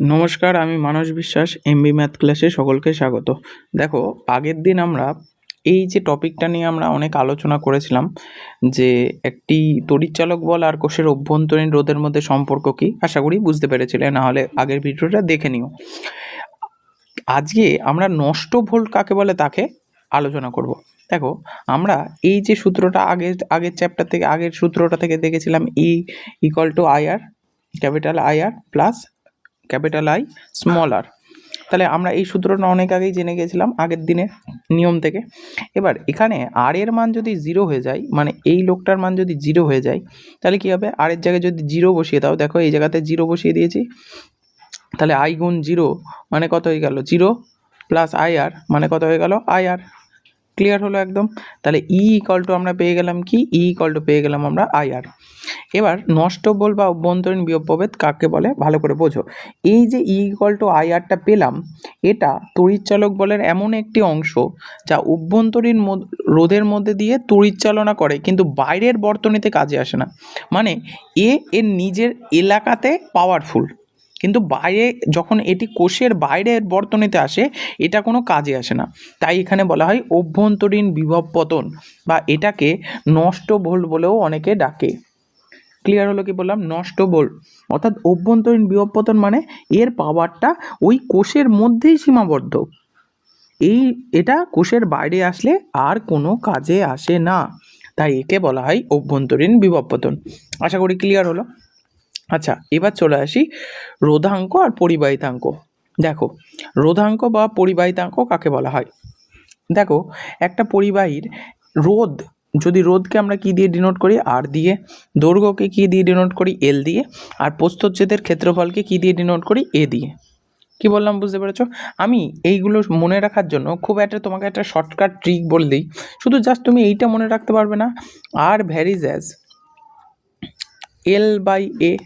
নমস্কার, আমি মানস বিশ্বাস এমবি ম্যাথ ক্লাসে সকলকে স্বাগত। দেখো, আগের দিন আমরা এই যে টপিকটা নিয়ে আমরা অনেক আলোচনা করেছিলাম, যে একটি তড়িৎচালক বল আর কোষের অভ্যন্তরীণ রোধের মধ্যে সম্পর্ক কি, আশা করি বুঝতে পেরেছিলে, না হলে আগের ভিডিওটা দেখে নিও। আজকে আমরা নষ্ট ভোল্ট কাকে বলে তাকে আলোচনা করব। দেখো, আমরা এই যে সূত্রটা আগের আগের চ্যাপ্টার থেকে, আগের সূত্রটা থেকে দেখেছিলাম E equal to IR capital IR plus capital I small R তাহলে আমরা এই সূত্রটা অনেক আগেই জেনে গেছিলাম, আগের দিনে নিয়ম থেকে। এবার এখানে আর এর মান যদি জিরো হয়ে যায় মানে এই লোকটার মান যদি জিরো হয়ে যায়, তাহলে কী হবে? আর এর জায়গায় যদি জিরো বসিয়ে দাও, দেখো এই জায়গাতে জিরো বসিয়ে দিয়েছি। তাহলে আই গুণ জিরো মানে কত হয়ে গেল? জিরো প্লাস আই আর মানে কত হয়ে গেল? আই আর ক্লিয়ার হলো একদম। তাহলে ই ইকল টু আমরা পেয়ে গেলাম কি? ই ইকাল টু পেয়ে গেলাম আমরা আই আর এবার নষ্ট বল বা অভ্যন্তরীণ বিয়োগ প্রভেদ কাকে বলে? ভালো করে বোঝো। এই যে ই ইকাল টু আই আরটা পেলাম, এটা তড়িৎচালক বলের এমন একটি অংশ যা অভ্যন্তরীণ রোধের মধ্যে দিয়ে তড়িৎচালনা করে, কিন্তু বাইরের বর্তনীতে কাজে আসে না। মানে এ এর নিজের এলাকাতে পাওয়ারফুল কিন্তু বাইরে যখন এটি কোষের বাইরের বর্তনীতে আসে, এটা কোনো কাজে আসে না। তাই এখানে বলা হয় অভ্যন্তরীণ বিভব পতন বা এটাকে নষ্ট ভোল্ট বলেও অনেকে ডাকে। ক্লিয়ার হলো কি বললাম? নষ্ট ভোল্ট অর্থাৎ অভ্যন্তরীণ বিভব পতন মানে এর পাওয়ারটা ওই কোষের মধ্যেই সীমাবদ্ধ। এই, এটা কোষের বাইরে আসলে আর কোনো কাজে আসে না। তাই একে বলা হয় অভ্যন্তরীণ বিভব পতন আশা করি ক্লিয়ার হলো। আচ্ছা এবার চলে আসি রোধাঙ্ক আর পরিবাহিতাঙ্ক। দেখো, রোধাঙ্ক বা পরিবাহিতাঙ্ক কাকে বলা হয়? দেখো, একটা পরিবাহীর রোধ, যদি রোধকে আমরা কি দিয়ে ডিনোট করি? আর দিয়ে। দৈর্ঘ্যকে কি দিয়ে ডিনোট করি? এল দিয়ে। আর প্রস্থচ্ছেদের ক্ষেত্রফলকে কি দিয়ে ডিনোট করি? এ দিয়ে। কি বললাম, বুঝতে পেরেছ? আমি এইগুলো মনে রাখার জন্য খুব একটা তোমাকে একটা শর্টকাট ট্রিক বলে দিই। শুধু জাস্ট তুমি এইটা মনে রাখতে পারবে না। আর varies as L by A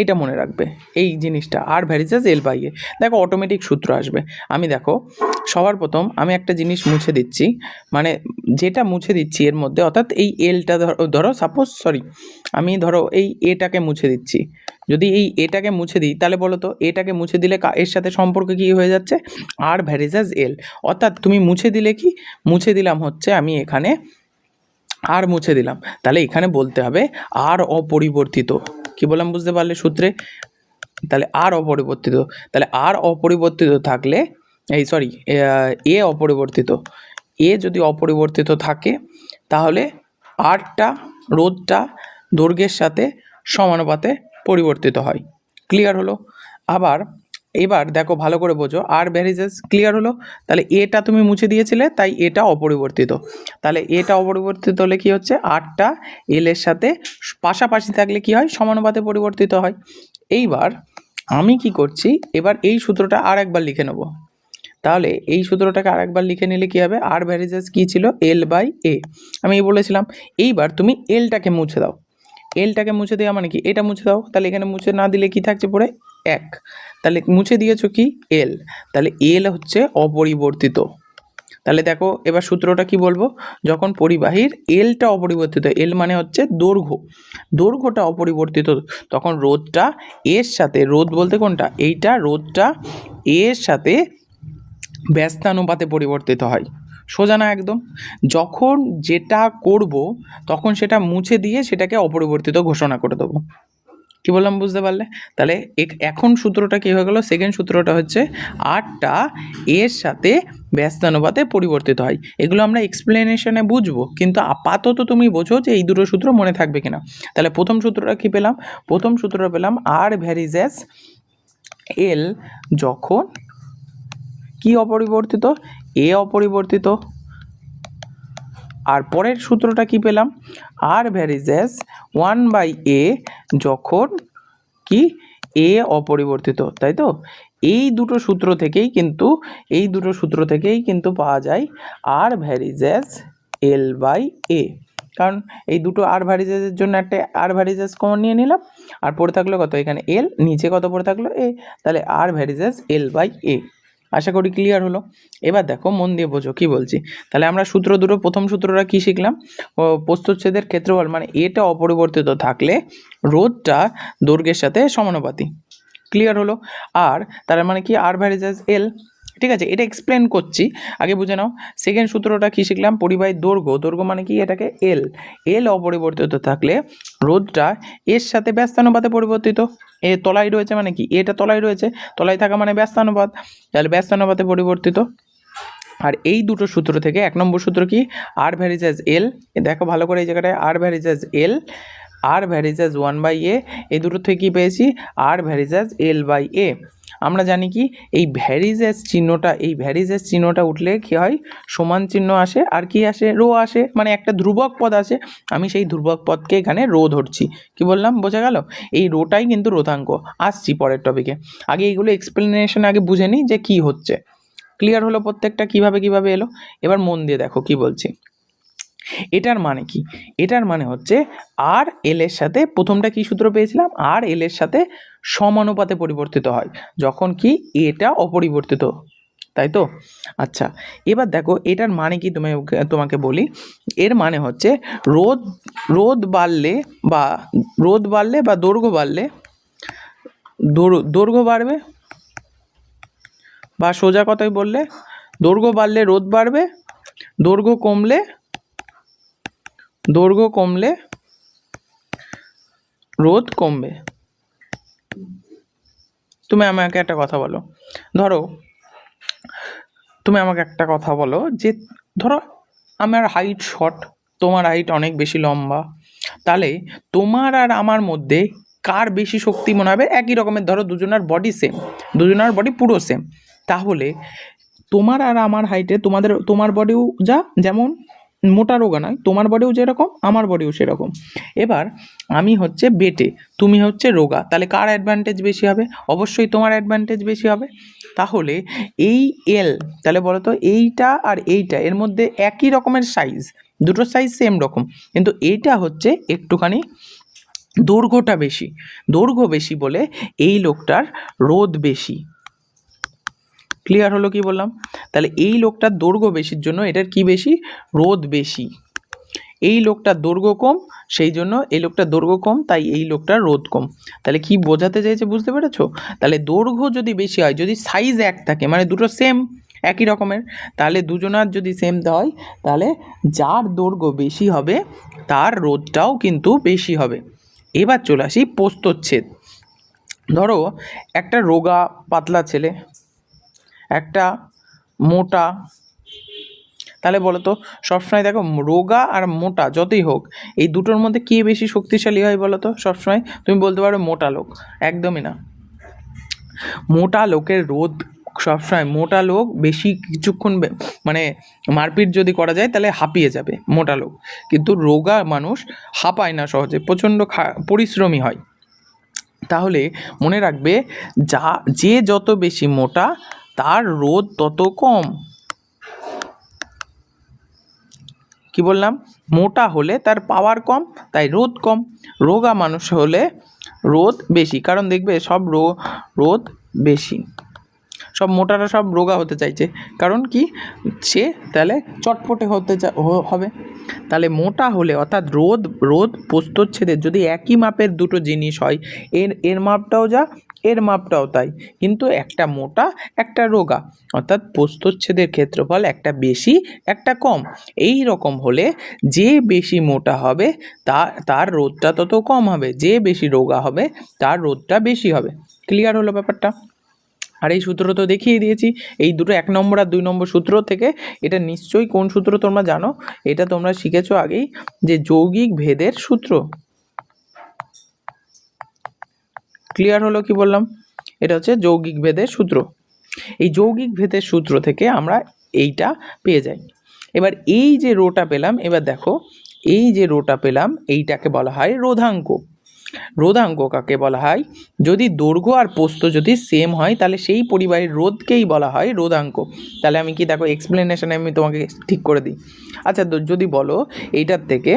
এইটা মনে রাখবে, এই জিনিসটা। আর ভ্যারিজেস এল বাই এ। দেখো অটোমেটিক সূত্র আসবে। আমি দেখো, সবার প্রথম আমি একটা জিনিস মুছে দিচ্ছি মানে যেটা মুছে দিচ্ছি এর মধ্যে, অর্থাৎ এই এলটা ধরো ধরো সাপোজ সরি আমি ধরো এই এটাকে মুছে দিচ্ছি। যদি এই এটাকে মুছে দিই, তাহলে বলো তো এটাকে মুছে দিলে এর সাথে সম্পর্ক কি হয়ে যাচ্ছে? আর ভ্যারিজাস এল অর্থাৎ তুমি মুছে দিলে কি? মুছে দিলাম হচ্ছে আমি এখানে আর মুছে দিলাম। তাহলে এখানে বলতে হবে, আর অপরিবর্তিত। কি বললাম বুঝতে পারলে সূত্রে? তাহলে আর অপরিবর্তিত। তাহলে আর অপরিবর্তিত থাকলে, এই সরি এ অপরিবর্তিত। এ যদি অপরিবর্তিত থাকে, তাহলে আরটা রোদটা দৈর্ঘ্যের সাথে সমানুপাতে পরিবর্তিত হয়। ক্লিয়ার হলো? আবার এবার দেখো ভালো করে বোঝো, আর ভ্যারিজেস ক্লিয়ার হলো, তাহলে এটা তুমি মুছে দিয়েছিলে, তাই এটা অপরিবর্তিত। তাহলে এটা অপরিবর্তিত হলে কি হচ্ছে? আটটা এল এর সাথে পাশাপাশি থাকলে কি হয়? সমানুপাতে পরিবর্তিত হয়। এইবার আমি কি করছি? এবার এই সূত্রটা আর একবার লিখে নেব। তাহলে এই সূত্রটাকে আর একবার লিখে নিলে কি হবে? আর ভ্যারিজেস কি ছিল? এল বাই এ আমি বলেছিলাম, এইবার তুমি এলটাকে মুছে দাও। এলটাকে মুছে দেওয়া মানে কি? এটা মুছে দাও। তাহলে এখানে মুছে না দিলে কি থাকছে পড়ে? এক। তাহলে মুছে দিয়েছ কি? এল। তাহলে এল হচ্ছে অপরিবর্তিত। তাহলে দেখো, এবার সূত্রটা কি বলব? যখন পরিবাহীর এলটা অপরিবর্তিত, এল মানে হচ্ছে দৈর্ঘ্য। দৈর্ঘ্যটা অপরিবর্তিত, তখন রোধটা এর সাথে, রোধ বলতে কোনটা? এইটা রোধটা এর সাথে ব্যস্তানুপাতে পরিবর্তিত হয়। সোজা না একদম। যখন যেটা করব, তখন সেটা মুছে দিয়ে সেটাকে অপরিবর্তিত ঘোষণা করে দেবো। কি বললাম, বুঝতে পারলে? তাহলে এখন সূত্রটা কী হয়ে গেল? সেকেন্ড সূত্রটা হচ্ছে আটটা এর সাথে ব্যস্তানুপাতে পরিবর্তিত হয়। এগুলো আমরা এক্সপ্লেনেশনে বুঝব, কিন্তু আপাতত তুমি বোঝো যে এই দুটো সূত্র মনে থাকবে কিনা। তাহলে প্রথম সূত্রটা কী পেলাম? প্রথম সূত্রটা পেলাম আর ভ্যারিজেস এল যখন কি অপরিবর্তিত? এ অপরিবর্তিত। আর পরের সূত্রটা কি পেলাম? আর ভ্যারিজেস ওয়ান বাই এ যখন কি? এ অপরিবর্তিত, তাই তো? এই দুটো সূত্র থেকেই কিন্তু, এই দুটো সূত্র থেকেই কিন্তু পাওয়া যায় আর ভ্যারিজেস এল বাই এ কারণ এই দুটো আর ভ্যারিজেসের জন্য একটা আর ভ্যারিজেস কমন নিয়ে নিলাম। আর পড়ে থাকল কত? এখানে এল নিচে কত পড়ে থাকল? এ তাহলে আর ভ্যারিজেস এল বাই এ আশা করি ক্লিয়ার হলো। এবার দেখো, মন দিয়ে বোঝো, কি বলছি? তাহলে আমরা সূত্র দুটো, প্রথম সূত্রটা কি শিখলাম? প্রস্তুচ্ছেদের ক্ষেত্রফল মানে এটা অপরিবর্তিত থাকলে রোধটা দৈর্ঘ্যের সাথে সমানুপাতি। ক্লিয়ার হলো? আর, তার মানে কি? আর ভ্যারিজাস এল ঠিক আছে, এটা এক্সপ্লেন করছি। আগে বুঝে নাও সেকেন্ড সূত্রটা কি শিখলাম? পরিবাহীর দৈর্ঘ্য দৈর্ঘ্য মানে কি? এটাকে এল এল অপরিবর্তিত থাকলে রোধটা এর সাথে ব্যস্তানুপাতে পরিবর্তিত। এ তলায় রয়েছে মানে কি? এটা তলায় রয়েছে তলায় থাকা মানে ব্যস্তানুপাত। তাহলে ব্যস্তানুপাতে পরিবর্তিত। আর এই দুটো সূত্র থেকে, এক নম্বর সূত্র কি? আর ভ্যারিজাস এল দেখো ভালো করে এই জায়গাটায় আর varies as L R varies as one by A এই দুটো থেকে কী পেয়েছি? আর ভ্যারিজাস এল বাই এ আমরা জানি কি, এই ভ্যারিজাস চিহ্নটা, এই ভ্যারিজাস চিহ্নটা উঠলে কি হয়? সমান চিহ্ন আসে, আর কি আসে? রো আসে মানে একটা ধ্রুবক পদ আসে। আমি সেই ধ্রুবক পদকে এখানে রো ধরছি। কি বললাম? বোঝা গেল? এই রোটাই কিন্তু রোধাঙ্ক। আসছি পরের টপিকে আগে এইগুলো এক্সপ্লেনেশন আগে বুঝে নিই যে কি হচ্ছে। ক্লিয়ার হলো প্রত্যেকটা? কীভাবে কীভাবে এলো? এবার মন দিয়ে দেখো কি বলছি। এটার মানে কি? এটার মানে হচ্ছে আর এল এর সাথে প্রথমটা কি সূত্র পেয়েছিলাম? আর এল এর সাথে সমানুপাতে পরিবর্তিত হয়। যখন কি এটা অপরিবর্তিত। তাই তো? আচ্ছা এবার দেখো এটার মানে কি তুমি তোমাকে বলি। এর মানে হচ্ছে রোদ রোদ বাড়লে বা রোদ বাড়লে বা দৈর্ঘ্য বাড়লে দৈর- দৈর্ঘ্য বাড়বে বা সোজা কথাই বললে, দৈর্ঘ্য বাড়লে রোদ বাড়বে, দৈর্ঘ্য কমলে দৈর্ঘ্য কমলে রোদ কমবে। তুমি আমাকে একটা কথা বলো। ধরো, তুমি আমাকে একটা কথা বলো যে, ধরো আমার হাইট শর্ট তোমার হাইট অনেক বেশি লম্বা, তাহলে তোমার আর আমার মধ্যে কার বেশি শক্তি মনে হবে? একই রকমের, ধরো দুজনের বডি সেম দুজনের বডি পুরো সেম তাহলে তোমার আর আমার হাইটে তোমাদের, তোমার বডিও যা, যেমন মোটা রোগা নয়, তোমার বডিও যেরকম, আমার বডিও সেরকম। এবার আমি হচ্ছে বেটে, তুমি হচ্ছে রোগা, তাহলে কার অ্যাডভান্টেজ বেশি হবে? অবশ্যই তোমার অ্যাডভান্টেজ বেশি হবে। তাহলে এই এল তাহলে বলো তো এইটা আর এইটা, এর মধ্যে একই রকমের সাইজ দুটো সাইজ সেম রকম, কিন্তু এইটা হচ্ছে একটুখানি দৈর্ঘ্যটা বেশি। দৈর্ঘ্য বেশি বলে এই লোকটার রোদ বেশি। ক্লিয়ার হলো কি বললাম? তাহলে এই লোকটার দৈর্ঘ্য বেশির জন্য এটার কি বেশি? রোদ বেশি। এই লোকটার দৈর্ঘ্য কম, সেই জন্য এই লোকটার দৈর্ঘ্য কম, তাই এই লোকটার রোদ কম। তাহলে কি বোঝাতে চাইছে বুঝতে পেরেছ? তাহলে দৈর্ঘ্য যদি বেশি হয়, যদি সাইজ এক থাকে মানে দুটো সেম একই রকমের, তাহলে দুজনার যদি সেম হয়, তাহলে যার দৈর্ঘ্য বেশি হবে, তার রোদটাও কিন্তু বেশি হবে। এবার চলে আসি পোস্তচ্ছেদ। ধরো একটা রোগা, পাতলা ছেলে একটা, মোটা। তাহলে বলো তো সবসময় দেখো, রোগা আর মোটা যতই হোক, এই দুটোর মধ্যে কে বেশি শক্তিশালী হয় বলো তো সবসময় তুমি বলতে পারো মোটা লোক। একদমই না। মোটা লোকের রোদ সবসময়, মোটা লোক বেশি কিছুক্ষণ মানে মারপিট যদি করা যায়, তাহলে হাঁপিয়ে যাবে মোটা লোক। কিন্তু রোগা মানুষ হাঁপায় না সহজে, প্রচণ্ড পরিশ্রমী হয়। তাহলে মনে রাখবে, যা, যে যত বেশি মোটা তার রোদ তত কম। কি বললাম? মোটা হলে তার পাওয়ার কম, তাই রোদ কম। রোগা মানুষ হলে রোদ বেশি, কারণ দেখবে সব রো, রোদ বেশি। সব মোটারা সব রোগা হতে চাইছে। কারণ কি? সে তাহলে চটপটে হতে হবে। তাহলে মোটা হলে অর্থাৎ রোদ রোদ প্রস্তচ্ছেদের যদি একই মাপের দুটো জিনিস হয়, এর এর মাপটাও যা এর মাপটাও তাই। কিন্তু একটা মোটা, একটা রোগা। অর্থাৎ প্রস্তচ্ছেদের ক্ষেত্রফল একটা বেশি, একটা কম। এই রকম হলে যে বেশি মোটা হবে, তা, তার রোদটা তত কম হবে। যে বেশি রোগা হবে, তার রোদটা বেশি হবে। ক্লিয়ার হলো ব্যাপারটা? আর এই সূত্র তো দেখিয়ে দিয়েছি। এই দুটো এক নম্বর আর দুই নম্বর সূত্র থেকে এটা নিশ্চয়ই কোন সূত্র তোমরা জানো? এটা তোমরা শিখেছো আগেই যে যৌগিক ভেদের সূত্র। ক্লিয়ার হলো কি বললাম? এটা হচ্ছে যৌগিক ভেদের সূত্র। এই যৌগিক ভেদের সূত্র থেকে আমরা এইটা পেয়ে যাই। এবার এই যে রোটা পেলাম, এবার দেখো, এই যে রোটা পেলাম, এইটাকে বলা হয় রোধাঙ্ক। রোধাঙ্ক কাকে বলা হয়? যদি দৈর্ঘ্য আর পোস্ত যদি সেম হয়, তাহলে সেই পরিবারের রোধকেই বলা হয় রোধাঙ্ক। তাহলে আমি কি দেখো এক্সপ্লেনেশনে আমি তোমাকে ঠিক করে দিই। আচ্ছা যদি বলো, এইটার থেকে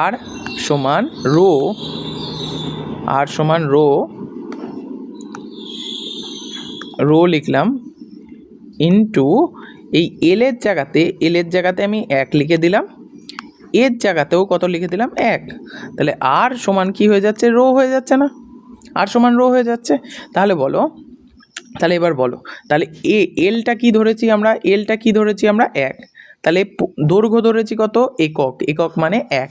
আর সমান রো আর সমান রো রো লিখলাম ইনটু এই এলের জায়গাতে এলের জায়গাতে আমি এক লিখে দিলাম। এর জায়গাতেও কত লিখে দিলাম? এক। তাহলে আর সমান কি হয়ে যাচ্ছে? রো হয়ে যাচ্ছে না। আর সমান রো হয়ে যাচ্ছে। তাহলে বলো, তাহলে এবার বলো, তাহলে এ এলটা কি ধরেছি আমরা? এলটা কি ধরেছি আমরা? এক। তাহলে দৈর্ঘ্য ধরেছি কত? একক। একক মানে এক।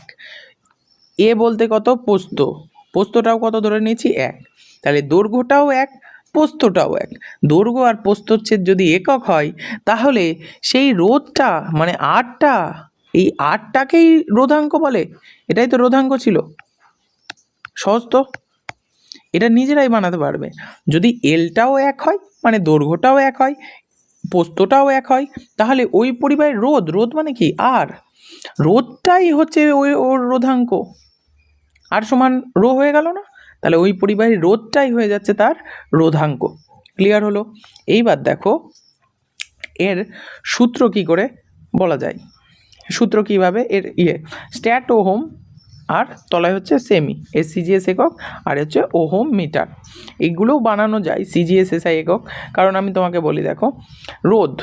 এ বলতে কত? পোস্ত। পোস্তটাও কত ধরে নিয়েছি? এক। তাহলে দৈর্ঘ্যটাও এক, পোস্তটাও এক। দৈর্ঘ্য আর পোস্তচ্ছেদ যদি একক হয়, তাহলে সেই রোধটা মানে আটটা, এই আটটাকেই রোধাঙ্ক বলে। এটাই তো রোধাঙ্ক ছিল। সহজ তো। এটা নিজেরাই বানাতে পারবে। যদি এলটাও এক হয় মানে দৈর্ঘ্যটাও এক হয়, পোস্তটাও এক হয়, তাহলে ওই পরিবারের রোধ রোধ মানে কি? আর। রোধটাই হচ্ছে ওই ওর রোধাঙ্ক। আর সমান রো হয়ে গেল না? তাহলে ওই পরিবারের রোধটাই হয়ে যাচ্ছে তার রোধাঙ্ক। ক্লিয়ার হলো? এইবার দেখো, এর সূত্র কি করে বলা যায়? সূত্র কীভাবে? এর ইয়ে স্ট্যাট ওহম আর তলায় হচ্ছে সেমি এর সিজিএস একক আর হচ্ছে ওহম মিটার। এগুলোও বানানো যায় সিজিএস এসআই একক। কারণ আমি তোমাকে বলি, দেখো, রোধ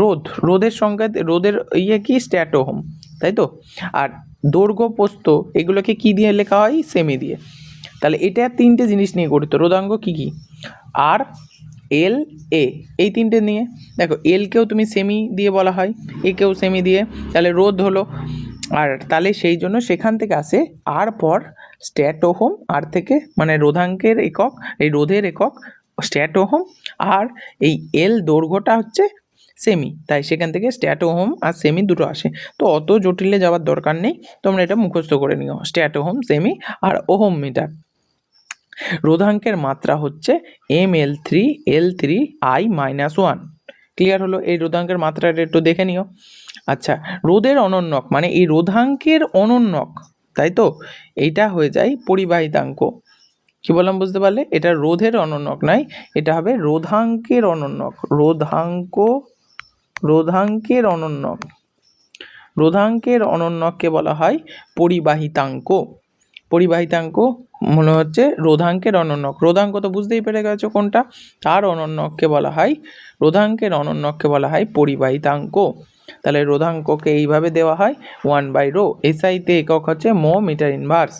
রোধ, রোধের সংকেত, রোধের ইয়ে কি? স্ট্যাট ওহম, তাই তো? আর দৈর্ঘ্য পোস্ত এগুলোকে কি দিয়ে লেখা হয়? সেমি দিয়ে। তাহলে এটা তিনটে জিনিস নিয়ে গঠিত। রোদাঙ্গ কি কি? আর, এল, এ। এই তিনটে নিয়ে। দেখো এলকেও তুমি সেমি দিয়ে বলা হয় একেও সেমি দিয়ে। তাহলে রোধ হলো। আর তাহলে সেই জন্য সেখান থেকে আসে আর পর স্ট্যাটোহোম, আর থেকে মানে রোধাঙ্কের একক, এই রোধের একক স্ট্যাটোহোম, আর এই এল দৈর্ঘ্যটা হচ্ছে সেমি তাই সেখান থেকে স্ট্যাটোহোম আর সেমি দুটো আসে। তো অত জটিলে যাওয়ার দরকার নেই, তোমরা এটা মুখস্থ করে নিও স্ট্যাটোহোম সেমি আর ওহোম মিটার রোধাঙ্কের মাত্রা হচ্ছে M L three L three I minus one clear হলো? এই রোধাঙ্কের মাত্রাটা একটু দেখে নিও। আচ্ছা রোদের অনন্যক মানে এই রোধাঙ্কের অনন্যক, তাই তো? এইটা হয়ে যায় পরিবাহিতাঙ্ক। কি বললাম বুঝতে পারলে? এটা রোধের অনন্যক নয় এটা হবে রোধাঙ্কের অনন্যক। রোধাঙ্ক রোধাঙ্কের অনন্যক রোধাঙ্কের অনন্যককে বলা হয় পরিবাহিতাঙ্ক। পরিবাহিতাঙ্ক মনে হচ্ছে রোধাঙ্কের অনন্যক। রোধাঙ্ক তো বুঝতেই পেরে গেছো কোনটা? তার অনন্যককে বলা হয়, রোধাঙ্কের অনন্যককে বলা হয় পরিবাহিতাঙ্ক। তাহলে রোধাঙ্ককে এইভাবে দেওয়া হয় ওয়ান বাই রো এসআইতে একক হচ্ছে মো মিটার ইনভার্স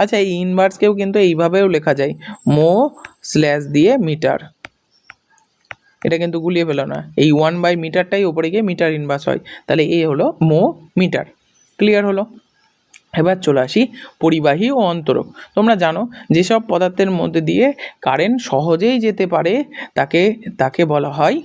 আচ্ছা এই ইনভার্সকেও কিন্তু এইভাবেও লেখা যায়, মো স্ল্যাশ দিয়ে মিটার। এটা কিন্তু গুলিয়ে ফেলো না। এই ওয়ান বাই মিটারটাই ওপরে গিয়ে মিটার ইনভার্স হয়। তাহলে এই হলো মো মিটার ক্লিয়ার হলো? এবার চলে আসি পরিবাহী ও অন্তরক। তোমরা জানো, যেসব পদার্থের মধ্যে দিয়ে কারেন্ট সহজেই যেতে পারে, তাকে তাকে বলা হয়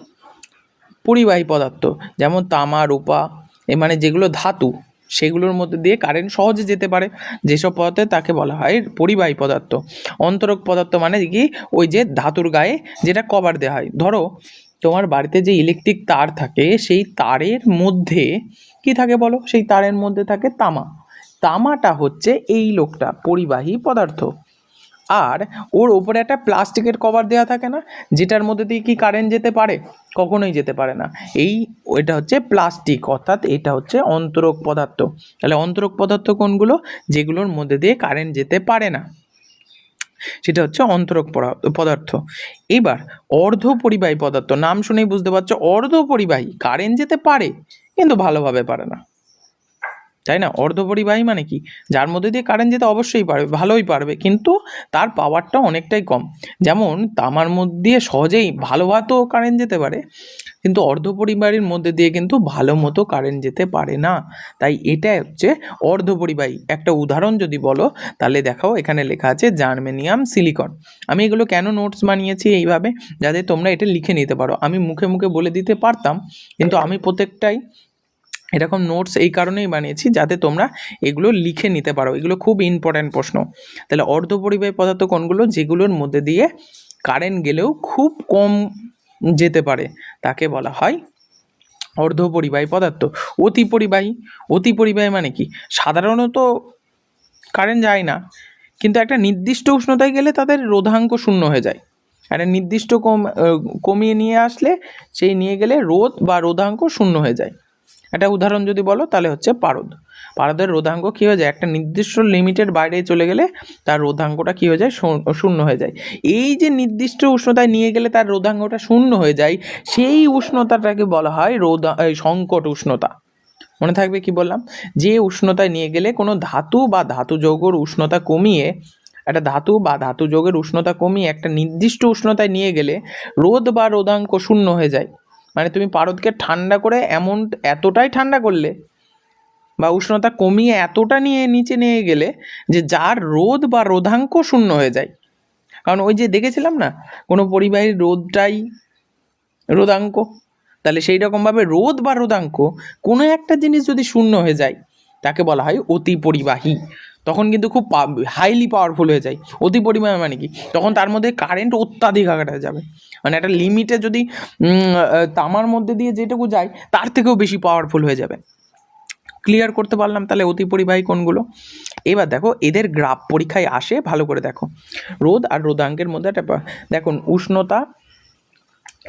পরিবাহী পদার্থ। যেমন তামা, রূপা, এ মানে যেগুলো ধাতু। সেগুলোর মধ্যে দিয়ে কারেন্ট সহজে যেতে পারে। যেসব পদার্থে তাকে বলা হয় পরিবাহী পদার্থ। অন্তরক পদার্থ মানে কি? ওই যে ধাতুর গায়ে যেটা কভার দেওয়া হয়। ধরো, তোমার বাড়িতে যে ইলেকট্রিক তার থাকে, সেই তারের মধ্যে কি থাকে বলো? সেই তারের মধ্যে থাকে তামা। তামাটা হচ্ছে এই লোকটা, পরিবাহী পদার্থ। আর ওর ওপরে একটা প্লাস্টিকের কভার দেওয়া থাকে না, যেটার মধ্যে দিয়ে কি কারেন্ট যেতে পারে? কখনোই যেতে পারে না। এই এটা হচ্ছে প্লাস্টিক অর্থাৎ এটা হচ্ছে অন্তরক পদার্থ। তাহলে অন্তরক পদার্থ কোনগুলো? যেগুলোর মধ্যে দিয়ে কারেন্ট যেতে পারে না। সেটা হচ্ছে অন্তরক পদার্থ। এবার অর্ধ পরিবাহী পদার্থ, নাম শুনেই বুঝতে পারছ অর্ধ পরিবাহী কারেন্ট যেতে পারে, কিন্তু ভালোভাবে পারে না। তাই না? অর্ধপরিবাহী মানে কি? যার মধ্যে দিয়ে কারেন্ট যেতে অবশ্যই পারবে, ভালোই পারবে। কিন্তু তার পাওয়ারটা অনেকটাই কম। যেমন তামার মধ্যে দিয়ে সহজেই ভালোভাবেও কারেন্ট যেতে পারে, কিন্তু অর্ধপরিবাহীর মধ্যে দিয়ে কিন্তু ভালো মতো কারেন্ট যেতে পারে না। তাই এটা হচ্ছে অর্ধপরিবাহী। একটা উদাহরণ যদি বলো, তাহলে দেখাও। এখানে লেখা আছে জার্মেনিয়াম সিলিকন আমি এগুলো কেন নোটস বানিয়েছি এইভাবে? যাতে তোমরা এটা লিখে নিতে পারো। আমি মুখে মুখে বলে দিতে পারতাম, কিন্তু আমি প্রত্যেকটাই এরকম নোটস এই কারণেই বানিয়েছি যাতে তোমরা এগুলো লিখে নিতে পারো। এগুলো খুব ইম্পর্ট্যান্ট প্রশ্ন। তাহলে অর্ধপরিবাহী পদার্থ কোনগুলো? যেগুলোর মধ্যে দিয়ে কারেন্ট গেলেও খুব কম যেতে পারে, তাকে বলা হয় অর্ধপরিবাহী পদার্থ। অতি পরিবাহী। অতি পরিবাহী মানে কি? সাধারণত কারেন্ট যায় না। কিন্তু একটা নির্দিষ্ট উষ্ণতায় গেলে তাদের রোধাঙ্ক শূন্য হয়ে যায়। একটা নির্দিষ্ট কম কমিয়ে নিয়ে আসলে সেই নিয়ে গেলে রোধ বা রোধাঙ্ক শূন্য হয়ে যায়। একটা উদাহরণ যদি বলো, তাহলে হচ্ছে পারদ। পারদের রোধাঙ্ক কী হয়ে যায়? একটা নির্দিষ্ট লিমিটের বাইরে চলে গেলে তার রোধাঙ্কটা কী হয়ে যায়? শূন্য- হয়ে যায়। এই যে নির্দিষ্ট উষ্ণতায় নিয়ে গেলে তার রোধাঙ্কটা শূন্য হয়ে যায়, সেই উষ্ণতাটাকে বলা হয় রোধা সংকট উষ্ণতা। মনে থাকবে কি বললাম? যে উষ্ণতায় নিয়ে গেলে কোনো ধাতু বা ধাতু যৌগর উষ্ণতা কমিয়ে, একটা ধাতু বা ধাতু যোগের উষ্ণতা কমিয়ে একটা নির্দিষ্ট উষ্ণতায় নিয়ে গেলে রোদ বা রোদাঙ্ক শূন্য হয়ে যায়। মানে তুমি পারদকে ঠান্ডা করে এমন এতটাই ঠান্ডা করলে বা উষ্ণতা কমিয়ে এতটা নিয়ে নিচে নিয়ে গেলে যে যার রোদ বা রোধাঙ্ক শূন্য হয়ে যায়। কারণ ওই যে দেখেছিলাম না, কোনো পরিবাহীর রোদটাই রোদাঙ্ক তাহলে সেই রকমভাবে রোদ বা রোদাঙ্ক কোনো একটা জিনিস যদি শূন্য হয়ে যায়, তাকে বলা হয় অতি পরিবাহী। তখন কিন্তু খুব হাইলি পাওয়ারফুল হয়ে যায়। অতি পরিমাণে মানে কি? তখন তার মধ্যে কারেন্ট অত্যাধিক আকারে যাবে। মানে একটা লিমিটে যদি তামার মধ্যে দিয়ে যেটুকু যায়, তার থেকেও বেশি পাওয়ারফুল হয়ে যাবে। ক্লিয়ার করতে পারলাম তাহলে অতি পরিবাহী কোনগুলো এবার দেখো, এদের গ্রাফ পরীক্ষায় আসে, ভালো করে দেখো। রোদ আর রোদাঙ্কের মধ্যে একটা দেখুন উষ্ণতা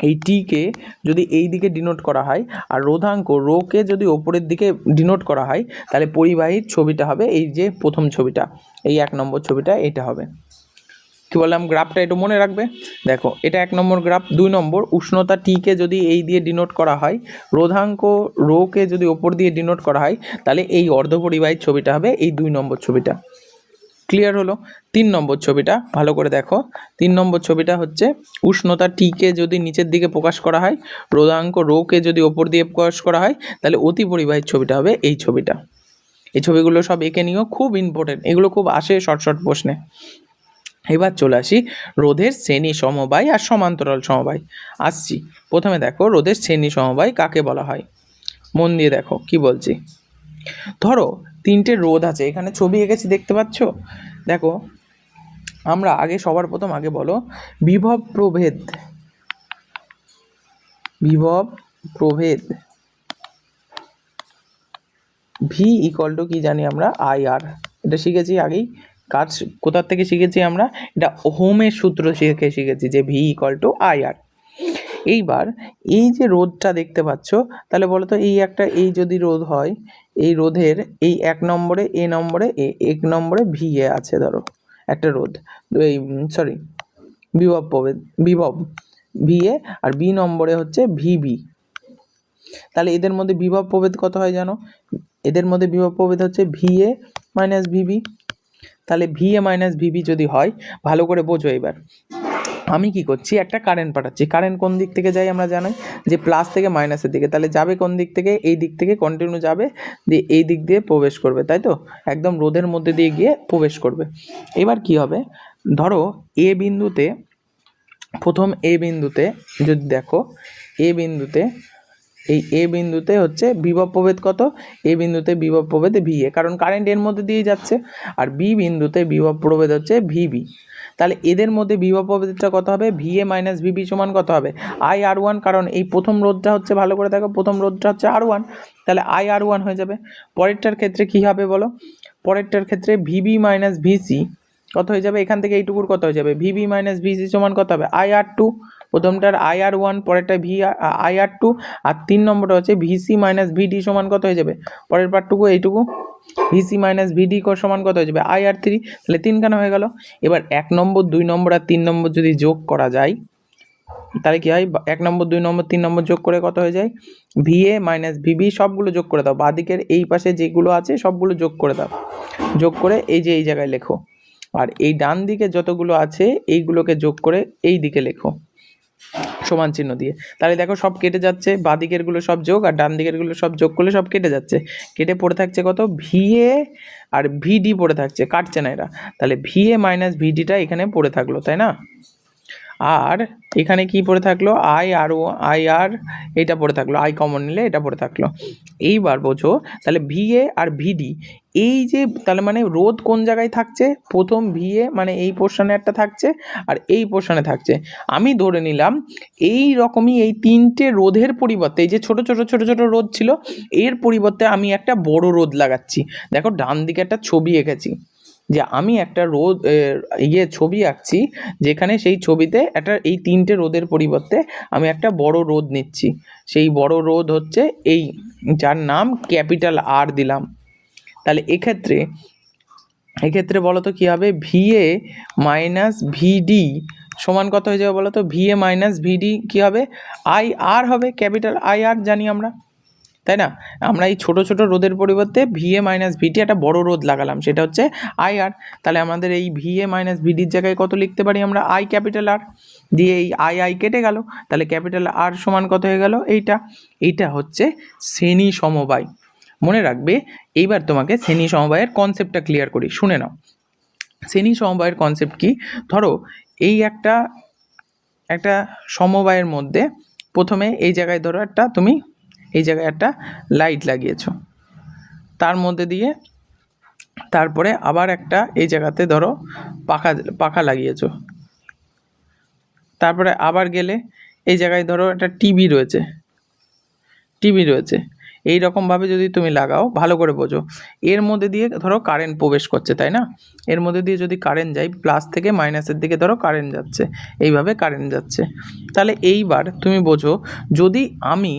এই টিকে যদি এই দিকে ডিনোট করা হয় আর রোধাঙ্ক রোকে যদি ওপরের দিকে ডিনোট করা হয়, তাহলে পরিবাহীর ছবিটা হবে এই যে প্রথম ছবিটা। এই এক নম্বর ছবিটা এটা হবে। কি বললাম? গ্রাফটা একটু মনে রাখবে। দেখো, এটা এক নম্বর গ্রাফ, দুই নম্বর উষ্ণতা টিকে যদি এই দিয়ে ডিনোট করা হয়, রোধাঙ্ক রোকে যদি ওপর দিয়ে ডিনোট করা হয়, তাহলে এই অর্ধপরিবাহীর ছবিটা হবে এই দুই নম্বর ছবিটা। ক্লিয়ার হলো। তিন নম্বর ছবিটা, ভালো করে দেখো। তিন নম্বর ছবিটা হচ্ছে, উষ্ণতা টিকে যদি নিচের দিকে প্রকাশ করা হয়, রোধাঙ্ক রোকে যদি ওপর দিয়ে প্রকাশ করা হয়, তাহলে অতি পরিবাহীর ছবিটা হবে এই ছবিটা। এই ছবিগুলো সব এঁকে নিও খুব ইম্পর্টেন্ট এগুলো খুব আসে শর্ট শর্ট প্রশ্নে। এবার চলে আসি, রোধের শ্রেণি সমবায় আর সমান্তরাল সমবায়। আসছি, প্রথমে দেখো, রোধের শ্রেণি সমবায় কাকে বলা হয়? মন দিয়ে দেখো, কি বলছি? ধরো তিনটে রোধ আছে। এখানে ছবি এঁকেছি, দেখতে পাচ্ছ? দেখো, আমরা আগে, সবার প্রথম আগে বলো, বিভব প্রভেদ। বিভব প্রভেদ। ভি ইকুয়াল টু কি জানি আমরা? আই আর এটা শিখেছি আগেই। কাজ কোথার থেকে শিখেছি আমরা? এটা হোমের সূত্র শিখে শিখেছি যে V equal to I R এইবার এই যে রোধটা দেখতে পাচ্ছ, তাহলে বলো তো এই একটা, এই যদি রোধ হয় এই রোধের এই এক নম্বরে, এ নম্বরে, এ এক নম্বরে ভি এ আছে ধরো, একটা রোধ। এই সরি বিভব প্রভেদ বিভব ভি এ আর বি নম্বরে হচ্ছে ভিবি তাহলে এদের মধ্যে বিভব প্রভেদ কত হয় জানো? এদের মধ্যে বিভব প্রভেদ হচ্ছে ভি এ মাইনাস ভিবি তাহলে ভি এ মাইনাস ভিবি যদি হয়, ভালো করে বোঝো এবার। আমি কি করছি? একটা কারেন্ট পাঠাচ্ছি। কারেন্ট কোন দিক থেকে যায় আমরা জানি? যে প্লাস থেকে মাইনাসের দিকে। তাহলে যাবে কোন দিক থেকে? এই দিক থেকে কন্টিনিউ যাবে। দিয়ে এই দিক দিয়ে প্রবেশ করবে, তাই তো? একদম রোদের মধ্যে দিয়ে গিয়ে প্রবেশ করবে। এবার কি হবে? ধরো এ বিন্দুতে, প্রথম এ বিন্দুতে যদি দেখো, এ বিন্দুতে, এই এ বিন্দুতে হচ্ছে বিভব প্রভেদ কত? এ বিন্দুতে বিভব প্রভেদ ভি এ। কারণ কারেন্ট এর মধ্যে দিয়ে যাচ্ছে। আর বি বিন্দুতে বিভব প্রভেদ হচ্ছে ভিবি তাহলে এদের মধ্যে প্রভেদটা কত হবে? ভি এ মাইনাস ভিবি সমান কত হবে? আই আর ওয়ান কারণ এই প্রথম রোধটা হচ্ছে ভালো করে দেখো, প্রথম রোধটা হচ্ছে আর ওয়ান তাহলে আই আর ওয়ান হয়ে যাবে। পরেরটার ক্ষেত্রে কি হবে বলো? পরেরটার ক্ষেত্রে ভিবি মাইনাস ভিসি কত হয়ে যাবে? এখান থেকে এইটুকুর কত হয়ে যাবে? ভিবি মাইনাস ভিসি সমান কত হবে? আই আর টু প্রথমটার আই আর ওয়ান পরেরটা ভি আই আর টু আর তিন নম্বরটা হচ্ছে ভিসি মাইনাস ভিডি সমান কত হয়ে যাবে? পরের পার্টটুকু এইটুকু। ভিসি মাইনাস ভিডি সমান কত হয়ে যাবে? আই আর থ্রি তাহলে তিনখানা হয়ে গেল। এবার এক নম্বর, দুই নম্বর, আর তিন নম্বর যদি যোগ করা যায়, তাহলে কী হয়? এক নম্বর, দুই নম্বর, তিন নম্বর যোগ করে কত হয়ে যায়? ভিএ মাইনাস ভিবি সবগুলো যোগ করে দাও। বাদিকের এই পাশে যেগুলো আছে, সবগুলো যোগ করে দাও। যোগ করে এই যে এই জায়গায় লেখো। আর এই ডান দিকে যতগুলো আছে, এইগুলোকে যোগ করে এই দিকে লেখো। সমান চিহ্ন দিয়ে। তাহলে দেখো সব কেটে যাচ্ছে, বাদিকেরগুলো সব যোগ আর ডান দিকেরগুলো সব যোগ করলে সব কেটে যাচ্ছে। কেটে পড়ে থাকছে কত? ভিএ আর ভিডি পড়ে থাকছে, কাটছে না এরা। তাহলে ভিএ মাইনাস ভিডিটা এখানে পড়ে থাকল, তাই না? আর এখানে কি পড়ে থাকল? আই আর ও আই আর এটা পড়ে থাকল। আই কমন নিলে এটা পড়ে থাকল। এইবার বোঝো, তাহলে ভিএ আর ভিডি এই যে, তাহলে মানে রোদ কোন জায়গায় থাকছে? প্রথম ভিএ মানে এই পোর্শনে একটা থাকছে আর এই পোর্শনে থাকছে। আমি ধরে নিলাম এই রকমই এই তিনটে রোধের পরিবর্তে, এই যে ছোট ছোট ছোট ছোট রোদ ছিল, এর পরিবর্তে আমি একটা বড় রোদ লাগাচ্ছি। দেখো, ডান দিকে একটা ছবি এঁকেছি, যে আমি একটা রোদ ইয়ে ছবি আঁকছি, যেখানে সেই ছবিতে একটা, এই তিনটে রোদের পরিবর্তে আমি একটা বড় রোদ নিচ্ছি। সেই বড় রোদ হচ্ছে এই, যার নাম ক্যাপিটাল আর দিলাম। তাহলে এক্ষেত্রে এক্ষেত্রে বলো তো কী হবে? ভিএ মাইনাস ভিডি সমান কত হয়ে যাবে বলো তো ভিএ মাইনাস ভিডি কী হবে? আই আর হবে, ক্যাপিটাল আই আর জানি আমরা, তাই না? আমরা এই ছোট ছোট রোদের পরিবর্তে ভিএ মাইনাস ভিটি একটা বড় রোদ লাগালাম, সেটা হচ্ছে আই আর। তাহলে আমাদের এই ভিএ মাইনাস ভিডির জায়গায় কত লিখতে পারি আমরা? আই ক্যাপিটাল আর, দিয়ে এই আই আই কেটে গেল, তাহলে ক্যাপিটাল আর সমান কত হয়ে গেল? এইটা এইটা হচ্ছে শ্রেণি সমবায়। মনে রাখবে এইবার তোমাকে শ্রেণি সমবায়ের কনসেপ্টটা ক্লিয়ার করি, শুনে নাও। শ্রেণি সমবায়ের কনসেপ্ট কি? ধরো, এই একটা একটা সমবায়ের মধ্যে প্রথমে এই জায়গায় ধরো একটা, তুমি এই জায়গায় একটা লাইট লাগিয়েছো। তার মধ্যে দিয়ে তারপরে আবার একটা এই জায়গাতে ধরো পাখা পাখা লাগিয়েছো। তারপরে আবার গেলে এই জায়গায় ধরো একটা টিভি রয়েছে। টিভি রয়েছে। এই রকমভাবে যদি তুমি লাগাও, ভালো করে বোঝো। এর মধ্যে দিয়ে ধরো কারেন্ট প্রবেশ করছে, তাই না? এর মধ্যে দিয়ে যদি কারেন্ট যায় প্লাস থেকে মাইনাসের দিকে ধরো কারেন্ট যাচ্ছে, এইভাবে কারেন্ট যাচ্ছে। তাহলে এইবার তুমি বোঝো, যদি আমি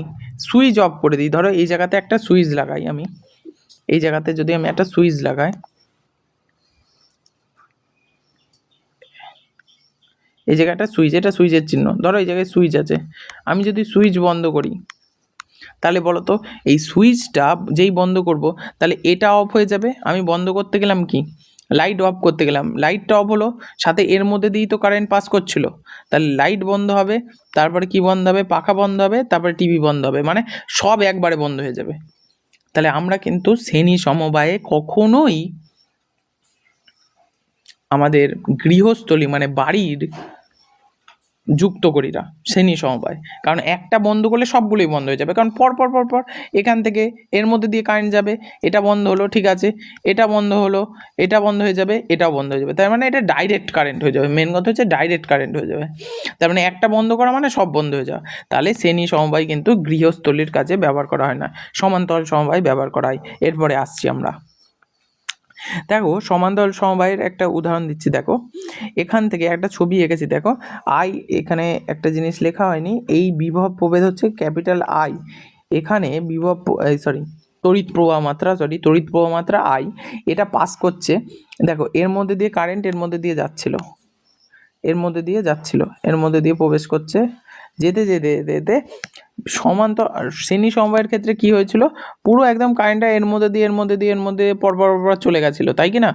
সুইচ অফ করে দিই, ধরো এই জায়গাতে একটা সুইচ লাগাই আমি, এই জায়গাতে যদি আমি একটা সুইচ লাগাই, এই জায়গায় একটা সুইচ এটা সুইচের চিহ্ন, ধরো এই জায়গায় সুইচ আছে। আমি যদি সুইচ বন্ধ করি তাহলে বলো তো, এই সুইচটা যেই বন্ধ করব, তাহলে এটা অফ হয়ে যাবে? আমি বন্ধ করতে গেলাম কি? লাইট অফ করতে গেলাম। লাইটটা অফ হলো, সাথে এর মধ্যে দিয়েই তো কারেন্ট পাস করছিল। তাহলে লাইট বন্ধ হবে, তারপরে কি বন্ধ হবে? পাখা বন্ধ হবে, তারপরে টিভি বন্ধ হবে মানে সব একবারে বন্ধ হয়ে যাবে। তাহলে আমরা কিন্তু শ্রেণি সমবায়ে কখনোই আমাদের গৃহস্থলী মানে বাড়ির যুক্ত করি না শ্রেণি সমবায়। কারণ একটা বন্ধ করলে সবগুলোই বন্ধ হয়ে যাবে। কারণ পর পর পর পর এখান থেকে এর মধ্যে দিয়ে কারেন্ট যাবে, এটা বন্ধ হলো, ঠিক আছে, এটা বন্ধ হলো, এটা বন্ধ হয়ে যাবে, এটাও বন্ধ হয়ে যাবে। তার মানে এটা ডাইরেক্ট কারেন্ট হয়ে যাবে। মেন কথা হচ্ছে ডাইরেক্ট কারেন্ট হয়ে যাবে। তার মানে একটা বন্ধ করা মানে সব বন্ধ হয়ে যাওয়া। তাহলে শ্রেণি সমবায় কিন্তু গৃহস্থলীর কাজে ব্যবহার করা হয় না। সমান্তরাল সমবায় ব্যবহার করা হয় এরপরে আসছি আমরা। দেখো সমান্তরাল সমবায়ের একটা উদাহরণ দিচ্ছি, দেখো। এখান থেকে একটা ছবি এঁকেছি, দেখো। আই, এখানে একটা জিনিস লেখা হয়নি। এই বিভব প্রভেদ হচ্ছে ক্যাপিটাল আই। এখানে বিভব সরি, তড়িৎ প্রবাহ মাত্রা, সরি, তড়িৎ প্রবাহ মাত্রা আই, এটা পাস করছে। দেখো, এর মধ্যে দিয়ে কারেন্ট এর মধ্যে দিয়ে যাচ্ছিল। এর মধ্যে দিয়ে যাচ্ছিল। এর মধ্যে দিয়ে প্রবেশ করছে। যেতে যেতে যেতে যেতে সমান্তর শ্রেণি সমবায়ের ক্ষেত্রে কি হয়েছিল? পুরো একদম কারেন্টটা এর মধ্যে দিয়ে, এর মধ্যে দিয়ে, এর মধ্যে পর পর পর চলে গেছিল, তাই কি না?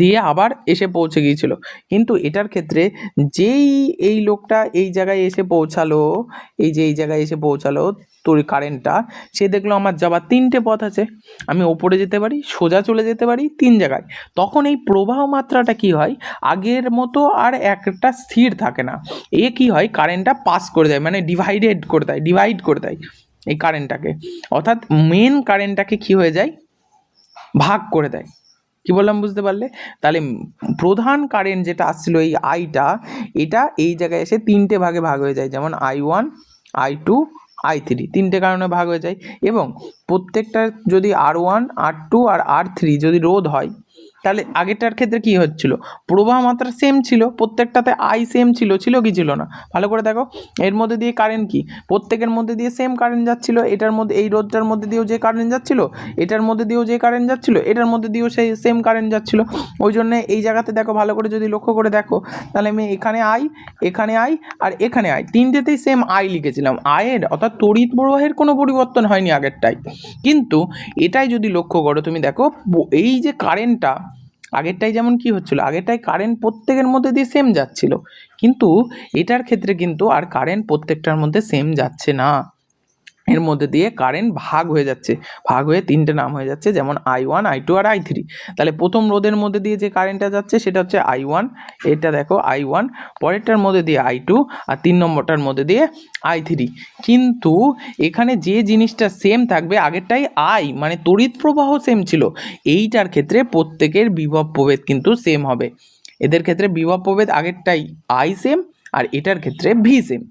দিয়ে আবার এসে পৌঁছে গিয়েছিল। কিন্তু এটার ক্ষেত্রে যেই এই লোকটা এই জায়গায় এসে পৌঁছালো, এই যে এই জায়গায় এসে পৌঁছালো তোর কারেন্টটা, সে দেখল আমার যাবার তিনটে পথ আছে। আমি ওপরে যেতে পারি, সোজা চলে যেতে পারি তিন জায়গায়। তখন এই প্রবাহ মাত্রাটা কি হয়? আগের মতো আর একটা স্থির থাকে না। এ কি হয়? কারেন্টটা পাস করে দেয় মানে ডিভাইডেড করে দেয়, ডিভাইড করে দেয় এই কারেন্টটাকে। অর্থাৎ মেন কারেন্টটাকে কি হয়ে যায়? ভাগ করে দেয়। কি বললাম বুঝতে পারলে? তাহলে প্রধান কারেন্ট যেটা আসছিল এই আইটা এটা এই জায়গায় এসে তিনটে ভাগে ভাগ হয়ে যায়, যেমন I one I two I three তিনটে কারণে ভাগ হয়ে যায়। এবং প্রত্যেকটা যদি আর ওয়ান আর টু আর আর থ্রি যদি রোধ হয় তাহলে আগেরটার ক্ষেত্রে কি হচ্ছিল? প্রবাহ মাত্রা সেম ছিল, প্রত্যেকটাতে আই সেম ছিল ছিল কি ছিল না? ভালো করে দেখো, এর মধ্যে দিয়ে কারেন্ট কি? প্রত্যেকের মধ্যে দিয়ে সেম কারেন্ট যাচ্ছিল, এটার মধ্যে, এই রোদটার মধ্যে দিয়েও যে কারেন্ট যাচ্ছিল, এটার মধ্যে দিয়েও যে কারেন্ট যাচ্ছিল, এটার মধ্যে দিয়েও সেই সেম কারেন্ট যাচ্ছিল। ওই জন্য এই জায়গাতে দেখো, ভালো করে যদি লক্ষ্য করে দেখো, তাহলে আমি এখানে আই এখানে আই আর এখানে আই তিনটেতেই সেম আই লিখেছিলাম। আয়ের অর্থাৎ তড়িৎ প্রবাহের কোনো পরিবর্তন হয়নি আগেরটাই কিন্তু এটাই যদি লক্ষ্য করো, তুমি দেখো এই যে কারেন্টটা আগেরটাই যেমন কি হচ্ছিল আগেরটাই কারেন্ট প্রত্যেকের মধ্যে দিয়ে সেম যাচ্ছিল। কিন্তু এটার ক্ষেত্রে কিন্তু আর কারেন্ট প্রত্যেকটার মধ্যে সেম যাচ্ছে না। এর মধ্যে দিয়ে কারেন্ট ভাগ হয়ে যাচ্ছে। ভাগ হয়ে তিনটে নাম হয়ে যাচ্ছে, যেমন আই ওয়ান আই টু আর আই থ্রি তাহলে প্রথম রোদের মধ্যে দিয়ে যে কারেন্টটা যাচ্ছে, সেটা হচ্ছে আই ওয়ান এটা দেখো আই ওয়ান পরেরটার মধ্যে দিয়ে আই টু আর তিন নম্বরটার মধ্যে দিয়ে আই থ্রি কিন্তু এখানে যে জিনিসটা সেম থাকবে, আগেরটাই আই মানে তড়িৎ প্রবাহ সেম ছিল। এইটার ক্ষেত্রে প্রত্যেকের বিভব প্রভেদ কিন্তু সেম হবে। এদের ক্ষেত্রে বিভব প্রভেদ আগেরটাই আই সেম আর এটার ক্ষেত্রে ভি সেম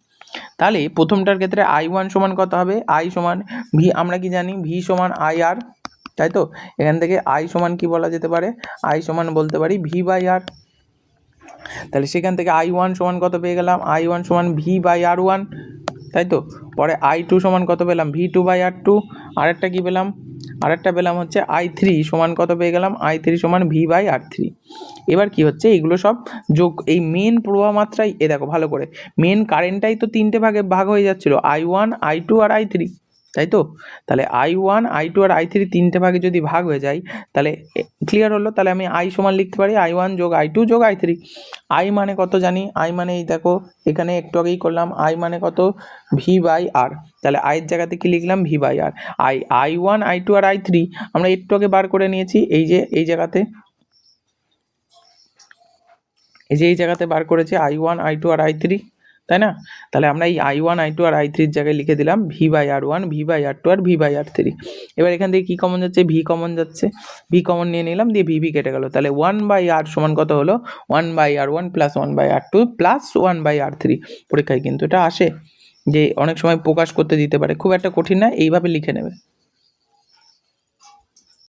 তাহলে প্রথমটার ক্ষেত্রে আই ওয়ান সমান কত হবে? আই সমান ভি আমরা কি জানি? ভি সমান আই আর তাই তো? এখান থেকে আই সমান কি বলা যেতে পারে? আই সমান বলতে পারি ভি বাই আর তাহলে সেখান থেকে আই ওয়ান সমান কত পেয়ে গেলাম? আই ওয়ান সমান ভি বাই আর ওয়ান তাই তো? পরে আই টু সমান কত পেলাম? V two by R two আরেকটা কী পেলাম? আরেকটা পেলাম হচ্ছে আই থ্রি সমান কত পেয়ে গেলাম? আই থ্রি সমান ভি বাই আর থ্রি এবার কি হচ্ছে? এগুলো সব যোগ, এই মেন প্রবাহ মাত্রাই, এ দেখো ভালো করে মেন কারেন্টটাই তো তিনটে ভাগে, ভাগ হয়ে যাচ্ছিল আই ওয়ান আই টু আর আই থ্রি তাই তো? তাহলে আই ওয়ান আই টু আর আই থ্রি তিনটে ভাগে যদি ভাগ হয়ে যায়, তাহলে ক্লিয়ার হলো? তাহলে আমি আই সমান লিখতে পারি আই ওয়ান যোগ আই টু যোগ আই থ্রি আই মানে কত জানি? আই মানে এই দেখো, এখানে একটু আগেই করলাম আই মানে কত? ভি বাই আর তাহলে আইয়ের জায়গাতে কি লিখলাম? V by R I I one I two R I three আমরা একটু আগে বার করে নিয়েছি, এই যে, এই জায়গাতে। এই যে, এই জায়গাতে বার করেছি আই ওয়ান আই টু আর আই থ্রি তাই না? তাহলে আমরা এই আই ওয়ান আই টু আর আই থ্রির জায়গায় লিখে দিলাম V by R one V by R two R V by R three এবার এখান থেকে কী কমন যাচ্ছে? ভি কমন যাচ্ছে। ভি কমন নিয়ে নিলাম, দিয়ে ভি ভি কেটে গেল। তাহলে ওয়ান বাই আর সমান কত হলো? One by R one plus one by R two plus one by R three পরীক্ষায় কিন্তু এটা আসে। যে অনেক সময় প্রকাশ করতে দিতে পারে। খুব একটা কঠিন না, এইভাবে লিখে নেবে।